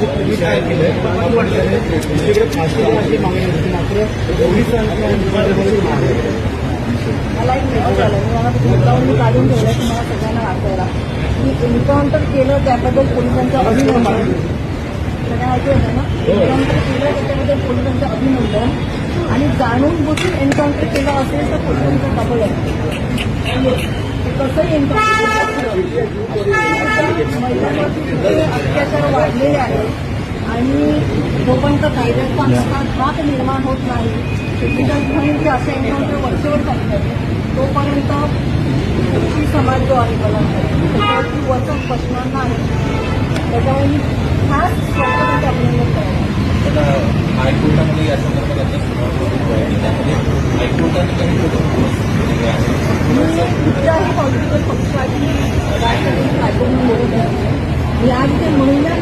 तुम्ही काय केलं? तुमच्याकडे फाशीची अशी मागणी होती मात्र मागणी आहे. मला एक मेसेज आला. मी मला मुद्दावून काढून ठेवलं तुम्हाला सगळ्यांना वाचायला की एन्काउंटर केलं त्याबद्दल पोलिसांचं अभिनंदन. सगळ्या ऐकू येतं ना एन्काउंटर केलं त्याच्याबद्दल पोलिसांचं अभिनंदन. आणि जाणून बुजून एन्काउंटर केलं असेल तर पोलिसांचं डबल आहे कसंही एन्काउंटर अत्याचार वाढलेले आहेत. आणि जोपर्यंत कायद्याचा असा घात निर्माण होत नाही जे असे एन्काउंटर वरचेवर चालतात तोपर्यंत ही समाज जो आहे त्याच्यावरती वचन बसणार नाही. त्याच्यामुळे मी खास स्वतःसाठी अभिनंदन करायचं हायकोर्टामध्ये या संदर्भात आता त्यामध्ये हायकोर्टाने काही पॉलिटिकल पक्षाची राजकारणी कायदे बोलत नाही मी आज ते महिला